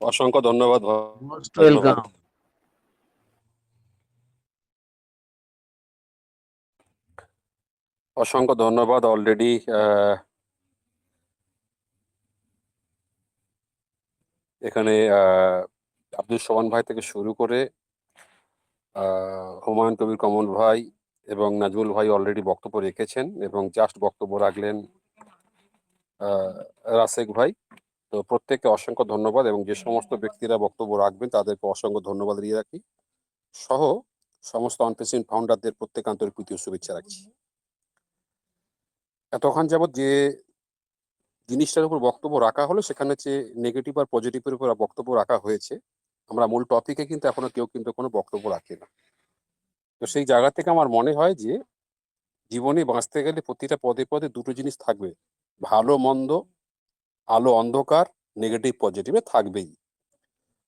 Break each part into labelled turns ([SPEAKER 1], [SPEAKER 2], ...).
[SPEAKER 1] অসংখ্য ধন্যবাদ
[SPEAKER 2] most welcome
[SPEAKER 1] অসংখ্য ধন্যবাদ অলরেডি এখানে আহ, আব্দুল সোহান ভাই থেকে শুরু করে আহ, হুমায়ুন কবির কমল ভাই এবং নাজমুল ভাই অলরেডি বক্তব্য রেখেছেন এবং জাস্ট বক্তব্য রাখলেন আহ, রাসেক ভাই। তো প্রত্যেককে অসংখ্য ধন্যবাদ এবং যে সমস্ত ব্যক্তিরা বক্তব্য রাখবেন তাদেরকে অসংখ্য ধন্যবাদ দিয়ে রাখি। সহ সমস্ত অনপ্রেসিডেন্ট ফাউন্ডারদের প্রত্যেক আন্তরিক প্রীতি ও শুভেচ্ছা রাখছি। এতক্ষণ যাবৎ যে জিনিসটার উপর বক্তব্য রাখা হলো সেখানে যে নেগেটিভ আর পজিটিভের উপর বক্তব্য রাখা হয়েছে। আমরা মূল টপিকে কিন্তু এখনও কেউ কিন্তু কোনো বক্তব্য রাখে না। তো সেই জায়গা থেকে আমার মনে হয় যে জীবনে বাঁচতে গেলে প্রতিটা পদে পদে দুটো জিনিস থাকবে ভালো মন্দ আলো অন্ধকার নেগেটিভ পজিটিভে থাকবেই।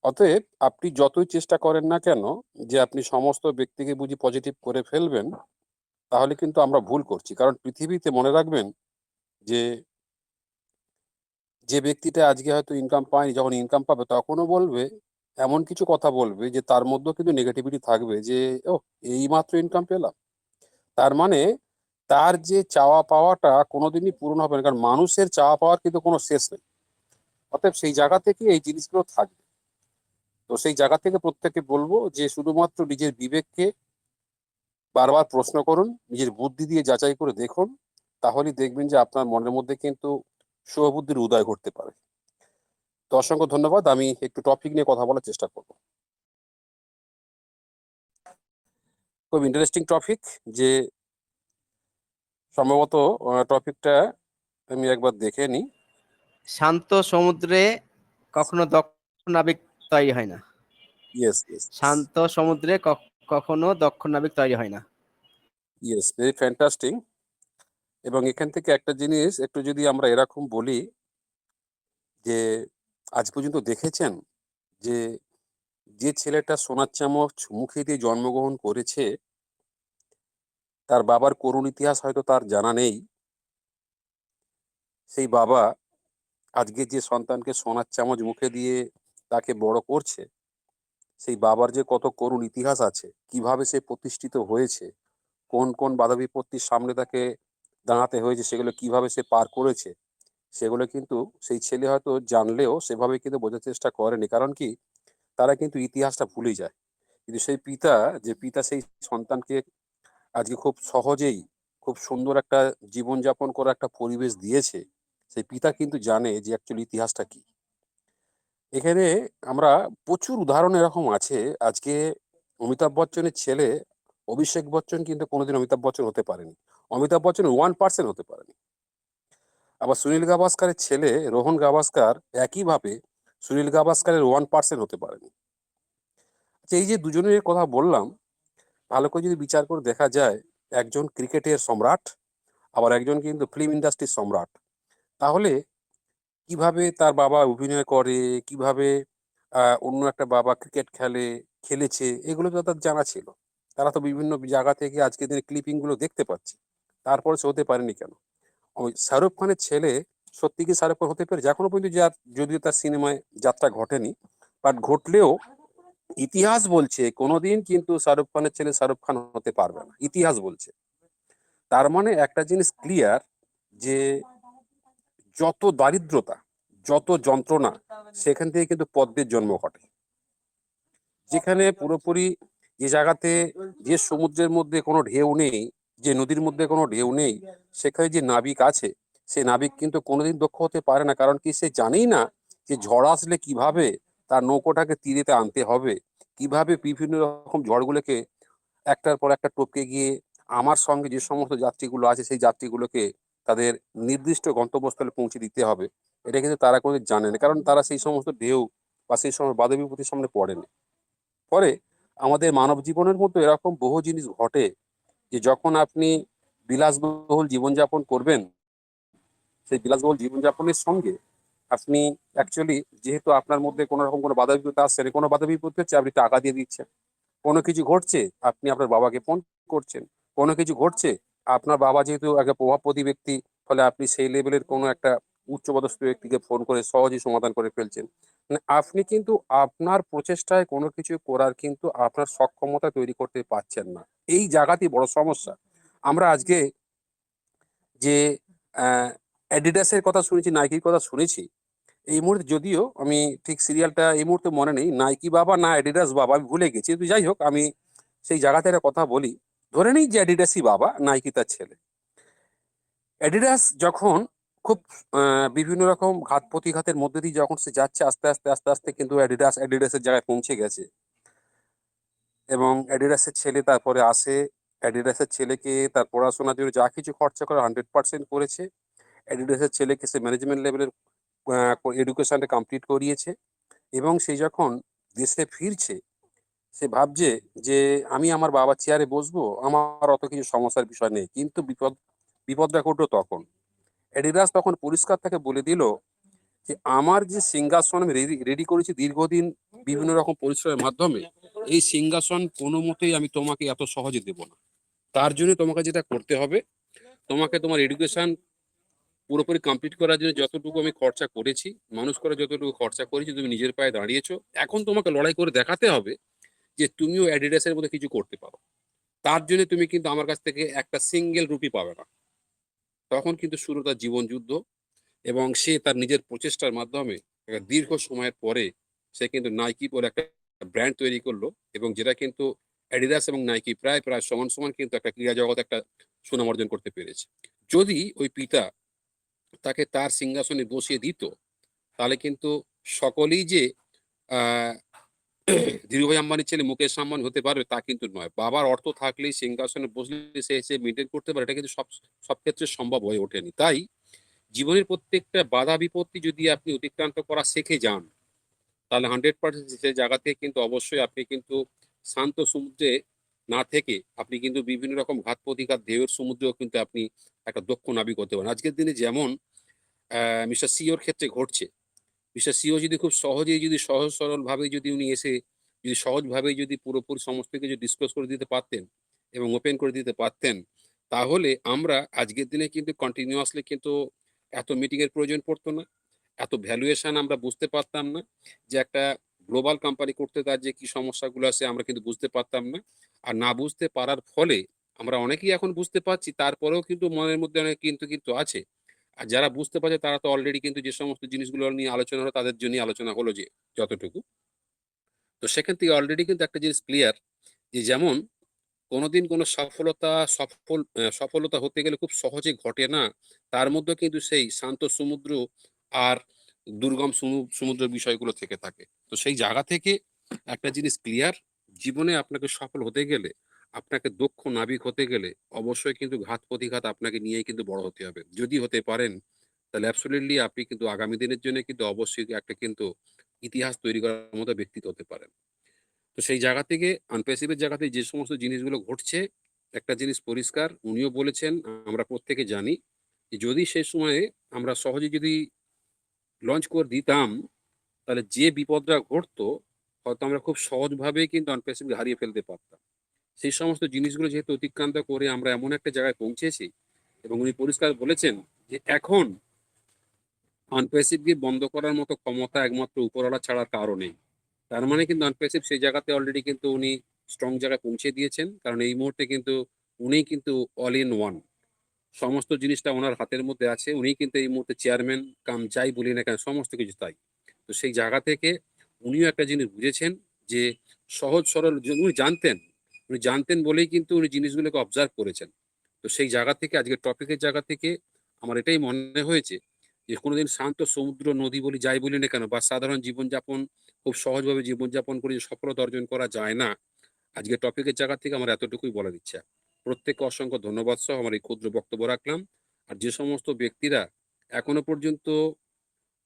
[SPEAKER 1] অতএব আপনি যতই চেষ্টা করেন না কেন, যে আপনি সমস্ত ব্যক্তিকে বুঝি পজিটিভ করে ফেলবেন, তাহলে কিন্তু আমরা ভুল করছি। কারণ পৃথিবীতে মনে রাখবেন যে যে ব্যক্তিটা আজকে হয়তো ইনকাম পায়নি, যখন ইনকাম পাবে তখনও বলবে, এমন কিছু কথা বলবে যে তার মধ্যেও কিন্তু নেগেটিভিটি থাকবে যে ও এই মাত্র ইনকাম পেলাম। তার মানে তার যে চাওয়া পাওয়াটা কোনোদিনই পূরণ হবে না, কারণ মানুষের চাওয়া পাওয়ার কিন্তু কোনো শেষ নেই। অতএব সেই জায়গা থেকে এই জিনিসগুলো থাকবে। তো সেই জায়গা থেকে প্রত্যেককে বলব যে শুধুমাত্র নিজের বিবেককে বারবার প্রশ্ন করুন, নিজের বুদ্ধি দিয়ে যাচাই করে দেখুন, তাহলেই দেখবেন যে আপনার মনের মধ্যে কিন্তু শুভবুদ্ধির উদয় ঘটতে পারে। তো অসংখ্য ধন্যবাদ, আমি একটু টপিক নিয়ে কথা বলার চেষ্টা করব। খুব ইন্টারেস্টিং টপিক যে সম্ভবত টপিকটা আমি একবার দেখে নিই।
[SPEAKER 2] শান্ত সমুদ্রে কখনো দক্ষ নাবিক তৈরি হয় না।
[SPEAKER 1] ইয়েস ইয়েস
[SPEAKER 2] শান্ত সমুদ্রে কখনো দক্ষ নাবিক তৈরি হয় না।
[SPEAKER 1] ইয়েস ভেরি ফ্যান্টাস্টিং এবং এখান থেকে একটা জিনিস একটু যদি আমরা এরকম বলি যে আজ পর্যন্ত দেখেছেন যে যে ছেলেটা সোনার চামচ মুখে দিয়ে জন্মগ্রহণ করেছে তার বাবার করুণ ইতিহাস হয়তো তার জানা নেই। সেই বাবা আজকে যে সন্তানকে সোনার চামচ মুখে দিয়ে তাকে বড় করছে, সেই বাবার যে কত করুণ ইতিহাস আছে, কীভাবে সে প্রতিষ্ঠিত হয়েছে, কোন কোন বাধা বিপত্তির সামনে তাকে দাঁড়াতে হয়েছে, সেগুলো কীভাবে সে পার করেছে, সেগুলো কিন্তু সেই ছেলে হয়তো জানলেও সেভাবে কিন্তু বোঝার চেষ্টা করেনি। কারণ কি? তারা কিন্তু ইতিহাসটা ভুলে যায়। কিন্তু সেই পিতা, যে পিতা সেই সন্তানকে আজকে খুব সহজেই খুব সুন্দর একটা জীবনযাপন করার একটা পরিবেশ দিয়েছে, সেই পিতা কিন্তু জানে যে অ্যাকচুয়ালি ইতিহাসটা কি। এখানে আমরা প্রচুর উদাহরণ এরকম আছে, আজকে অমিতাভ বচ্চনের ছেলে অভিষেক বচ্চন কিন্তু কোনোদিন অমিতাভ বচ্চন হতে পারেনি। অমিতাভ বচ্চন ওয়ান পার্সেন্ট হতে পারেনি। আবার সুনীল গাভাস্কারের ছেলে রোহন গাভাস্কার একইভাবে সুনীল গাভাস্কারের ওয়ান পার্সেন্ট হতে পারেনি। আচ্ছা এই যে দুজনের কথা বললাম ভালো করে যদি বিচার করে দেখা যায় একজন ক্রিকেটের সম্রাট, আবার একজন কিন্তু ফিল্ম ইন্ডাস্ট্রির সম্রাট, তাহলে কীভাবে তার বাবা অভিনয় করে, কীভাবে অন্য একটা বাবা ক্রিকেট খেলে, খেলেছে, এগুলো তো তার জানা ছিল। তারা তো বিভিন্ন জায়গা থেকে আজকে দিনে ক্লিপিংগুলো দেখতে পাচ্ছে। তারপরে সে হতে পারেনি কেন? ওই শাহরুখ খানের ছেলে সত্যি কি শাহরুখ খান হতে পেরেছে? এখনও পর্যন্ত যার, যদিও তার সিনেমায় যাত্রা ঘটেনি বাট ঘটলেও ইতিহাস বলছে, কোনোদিন কিন্তু শাহরুখ খানের ছেলে শাহরুখ খান হতে পারবে না। ইতিহাস বলছে। তার মানে একটা জিনিস ক্লিয়ার যে যত দারিদ্রতা, যত যন্ত্রণা, সেখান থেকে কিন্তু পদ্মের জন্ম ঘটে। যেখানে পুরোপুরি যে জায়গাতে যে সমুদ্রের মধ্যে কোনো ঢেউ নেই, যে নদীর মধ্যে কোনো ঢেউ নেই, সেখানে যে নাবিক আছে, সে নাবিক কিন্তু কোনোদিন দক্ষ হতে পারে না। কারণ কি সে জানেই না যে ঝড় আসলে কীভাবে তার নৌকোটাকে তীরেতে আনতে হবে। কীভাবে বিভিন্ন রকম ঝড়গুলোকে একটার পর একটা টপকে গিয়ে আমার সঙ্গে যে সমস্ত যাত্রীগুলো আছে, সেই যাত্রীগুলোকে তাদের নির্দিষ্ট গন্তব্যস্থলে পৌঁছে দিতে হবে। এটা কিন্তু তারা কোনো জানে না কারণ তারা সেই সমস্ত ঢেউ বা সেই সময় বাধা বিপত্তির সামনে পড়েনি। পরে আমাদের মানব জীবনের মধ্যে এরকম বহু জিনিস ঘটে যে যখন আপনি বিলাসবহুল জীবনযাপন করবেন, সেই বিলাসবহুল জীবনযাপনের সঙ্গে আপনি অ্যাকচুয়ালি যেহেতু আপনার মধ্যে কোনো রকম কোনো বাধা বিপত্তি আসছে না, কোনো বাধা বিপত্তি হচ্ছে আপনি টাকা দিয়ে দিচ্ছেন। কোনো কিছু ঘটছে আপনি আপনার বাবাকে ফোন করছেন। কোনো কিছু ঘটছে আপনার বাবা যেহেতু একটা প্রভাবপতি ব্যক্তি ফলে আপনি সেই লেভেলের কোনো একটা উচ্চপদস্থ ব্যক্তিকে ফোন করে সহজেই সমাধান করে ফেলছেন। মানে আপনি কিন্তু আপনার প্রচেষ্টায় কোনো কিছু করার কিন্তু আপনার সক্ষমতা তৈরি করতে পারছেন না। এই জায়গাতেই বড় সমস্যা। আমরা আজকে যে অ্যাডিডাসের কথা শুনেছি নাইকির কথা শুনেছি এই মুহূর্তে যদিও আমি ঠিক সিরিয়ালটা এই মুহূর্তে মনে নেই, নাইকি বাবা না অ্যাডিডাস বাবা, আমি ভুলে গেছি। কিন্তু যাই হোক, আমি সেই জায়গাতে একটা কথা বলি। ধরে নিই যে অ্যাডিডাসই বাবা, নাইকি তার ছেলে। অ্যাডিডাস যখন খুব বিভিন্ন রকম ঘাত প্রতিঘাতের মধ্যে দিয়ে যখন সে যাচ্ছে, আস্তে আস্তে আস্তে আস্তে কিন্তু অ্যাডিডাস অ্যাডিডাসের জায়গায় পৌঁছে গেছে। এবং অ্যাডিডাসের ছেলে তারপরে আসে। অ্যাডিডাসের ছেলেকে তার পড়াশোনার জন্য যা কিছু খরচা করে হান্ড্রেড পার্সেন্ট করেছে। অ্যাডিডাসের ছেলেকে সে ম্যানেজমেন্ট লেভেলের এডুকেশনটা কমপ্লিট করিয়েছে এবং সে যখন দেশে ফিরছে, সে ভাবছে যে আমি আমার বাবার চেয়ারে বসবো, আমার অত কিছু সমস্যার বিষয় নেই। কিন্তু বিপদ, বিপদটা ঘটলো তখন। অ্যাডিডাস তখন পরিষ্কার তাকে বলে দিল যে, আমার যে সিংহাসন আমি রেডি করেছি দীর্ঘদিন বিভিন্ন রকম পরিশ্রমের মাধ্যমে, এই সিংহাসন কোনো মতেই আমি তোমাকে এত সহজে দেব না। তার জন্য তোমাকে যেটা করতে হবে, তোমাকে তোমার এডুকেশন পুরোপুরি কমপ্লিট করার জন্য যতটুকু আমি খরচা করেছি, মানুষ করে যতটুকু খরচা করেছি, তুমি নিজের পায়ে দাঁড়িয়েছো। এখন তোমাকে লড়াই করে দেখাতে হবে যে তুমিও অ্যাডিডাসের মধ্যে কিছু করতে পারো। তার জন্য তুমি কিন্তু আমার কাছ থেকে একটা সিঙ্গেল রুপি পাবে না। তখন কিন্তু শুরু তার জীবন যুদ্ধ এবং সে তার নিজের প্রচেষ্টার মাধ্যমে একটা দীর্ঘ সময়ের পরে সে কিন্তু নাইকি বলে একটা ব্র্যান্ড তৈরি করল এবং যেটা কিন্তু অ্যাডিডাস এবং নাইকি প্রায় প্রায় সমান সমান কিন্তু একটা ক্রীড়া জগৎ একটা সুনাম অর্জন করতে পেরেছে। যদি ওই পিতা তাকে তার সিংহাসনে বসিয়ে দিত, তাহলে কিন্তু সকলেই যে ধীরুভাই আম্বানির ছেলে মুকেশ আম্বানি হতে পারবে তা কিন্তু নয়। বাবার অর্থ থাকলেই সিংহাসনে বসলে সে এসে মেনটেন করতে পারে, এটা কিন্তু সব সব ক্ষেত্রে সম্ভব হয়ে ওঠেনি। তাই জীবনের প্রত্যেকটা বাধা বিপত্তি যদি আপনি অতিক্রান্ত করা শিখে যান, তাহলে হান্ড্রেড পার্সেন্ট সে জায়গা থেকে কিন্তু অবশ্যই আপনি কিন্তু শান্ত সমুদ্রে না থেকে আপনি কিন্তু বিভিন্ন রকম ঘাত প্রতিঘাত ঢেউয়ের সমুদ্রেও কিন্তু আপনি একটা দক্ষ নাবিক হতে পারেন। আজকের দিনে যেমন মিস্টার সিওর ক্ষেত্রে ঘটছে। মিস্টার সিও যদি খুব সহজেই যদি সহজ সরল ভাবে যদি উনি এসে যদি সহজভাবে যদি পুরোপুরি সমস্ত কিছু ডিসক্লোজ করে দিতে পারতেন এবং ওপেন করে দিতে পারতেন, তাহলে আমরা আজকের দিনে কিন্তু কন্টিনিউয়াসলি কিন্তু এত মিটিং এর প্রয়োজন পড়তো না। এত ভ্যালুয়েশন আমরা বুঝতে পারতাম না যে একটা গ্লোবাল কোম্পানি করতে তার যে কি সমস্যাগুলো আছে আমরা কিন্তু বুঝতে পারতাম না। আর না বুঝতে পারার ফলে আমরা অনেকেই এখন বুঝতে পারছি, তারপরেও কিন্তু মনের মধ্যে অনেক কিন্তু কিন্তু আছে। আর যারা বুঝতে পারছে, তারা তো অলরেডি কিন্তু যে সমস্ত জিনিসগুলো নিয়ে আলোচনা হলো, তাদের জন্য আলোচনা হলো যে যতটুকু। তো সেখান থেকে অলরেডি কিন্তু একটা জিনিস ক্লিয়ার যে যেমন কোনোদিন কোনো সফলতা, সফল সফলতা হতে গেলে খুব সহজে ঘটে না, তার মধ্যে কিন্তু সেই শান্ত সমুদ্র আর দুর্গম সমু- সমুদ্র বিষয়গুলো থেকে থাকে। তো সেই জায়গা থেকে একটা জিনিস ক্লিয়ার জীবনে আপনাকে সফল হতে গেলে, আপনাকে দক্ষ নাবিক হতে গেলে অবশ্যই কিন্তু ঘাত প্রতিঘাত আপনাকে নিয়েই কিন্তু বড় হতে হবে। যদি হতে পারেন, তাহলে অ্যাবসোলিটলি আপনি কিন্তু আগামী দিনের জন্য কিন্তু অবশ্যই একটা কিন্তু ইতিহাস তৈরি করার মতো ব্যক্তিত্ব হতে পারেন। তো সেই জায়গা থেকে আনপ্যাসিভের জায়গাতে যে সমস্ত জিনিসগুলো ঘটছে, একটা জিনিস পরিষ্কার, উনিও বলেছেন, আমরা প্রত্যেকে জানি যদি সেই সময়ে আমরা সহজে যদি লঞ্চ করে দিতাম, তাহলে যে বিপদটা ঘটতো হয়তো আমরা খুব সহজভাবেই কিন্তু আনপ্যাসিভকে হারিয়ে ফেলতে পারতাম। সেই সমস্ত জিনিসগুলো যেহেতু অতিক্রান্ত করে আমরা এমন একটা জায়গায় পৌঁছেছি এবং উনি পরিষ্কার বলেছেন যে এখন আনপ্যাসিভকে বন্ধ করার মতো ক্ষমতা একমাত্র উপরওয়ালা ছাড়ার কারও নেই। তার মানে কিন্তু আনপ্যাসিভ সেই জায়গাতে অলরেডি কিন্তু উনি স্ট্রং জায়গায় পৌঁছে দিয়েছেন, কারণ এই মুহূর্তে কিন্তু উনি কিন্তু অল ইন ওয়ান সমস্ত জিনিসটা ওনার হাতের মধ্যে আছে উনি কিন্তু এই মুহূর্তে চেয়ারম্যান কাম যাই বলি না কেন, সমস্ত কিছু তাই। তো সেই জায়গা থেকে উনিও একটা জিনিস বুঝেছেন যে সহজ সরল উনি জানতেন উনি জানতেন বলেই কিন্তু উনি জিনিসগুলোকে অবজার্ভ করেছেন। তো সেই জায়গা থেকে আজকের টপিকের জায়গা থেকে আমার এটাই মনে হয়েছে যে কোনোদিন শান্ত সমুদ্র নদী বলি যাই বলি না কেন বা সাধারণ জীবনযাপন খুব সহজভাবে জীবনযাপন করে সফলতা অর্জন করা যায় না, আজকে টপিকের জায়গা থেকে আমার এতটুকুই বলার ইচ্ছা। প্রত্যেককে অসংখ্য ধন্যবাদ সহ আমার এই ক্ষুদ্র বক্তব্য রাখলাম। আর যে সমস্ত ব্যক্তিরা এখনও পর্যন্ত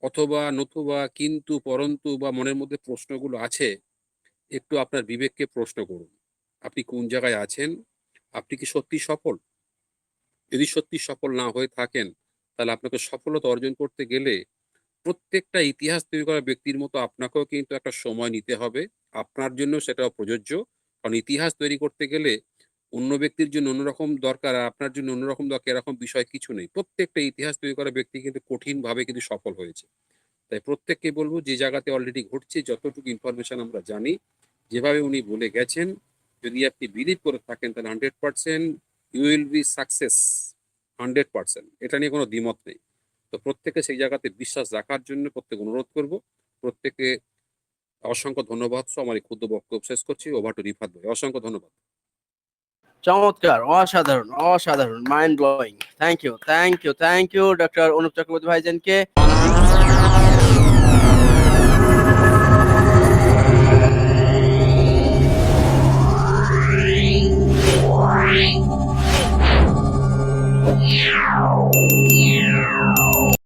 [SPEAKER 1] অথবা নতুবা কিন্তু পরন্তু বা মনের মধ্যে প্রশ্নগুলো আছে, একটু আপনার বিবেককে প্রশ্ন করুন। আপনি কোন জায়গায় আছেন? আপনি কি সত্যি সফল? যদি সত্যি সফল না হয়ে থাকেন, তাহলে আপনাকে সফলতা অর্জন করতে গেলে প্রত্যেকটা ইতিহাস তৈরি করা ব্যক্তির মতো আপনাকেও কিন্তু একটা সময় নিতে হবে। আপনার জন্য সেটাও প্রযোজ্য। কারণ ইতিহাস তৈরি করতে গেলে অন্য ব্যক্তির জন্য অন্যরকম দরকার আর আপনার জন্য অন্যরকম দরকার, এরকম বিষয় কিছু নেই। প্রত্যেকটা ইতিহাস তৈরি করা ব্যক্তি কিন্তু কঠিনভাবে কিন্তু সফল হয়েছে। তাই প্রত্যেককে বলব, যে জায়গাতে অলরেডি ঘটছে, যতটুকু ইনফরমেশন আমরা জানি, যেভাবে উনি বলে গেছেন, যদি আপনি বিলিভ করে থাকেন, তাহলে hundred percent you will be success hundred percent এটা নিয়ে কোনো দ্বিমত নেই। তো প্রত্যেকে সেই জায়গাতে বিশ্বাস রাখার জন্য প্রত্যেক অনুরোধ করব। প্রত্যেকে অসংখ্য ধন্যবাদ। সহ আমার এই ক্ষুদ্র বক্তব্য শেষ করছি। ওভার টু রিফাত ভাই। অসংখ্য ধন্যবাদ।
[SPEAKER 2] চমৎকার, অসাধারণ অসাধারণ mind blowing thank you thank you thank you doctor Anup Chakraborty ভাইজানকে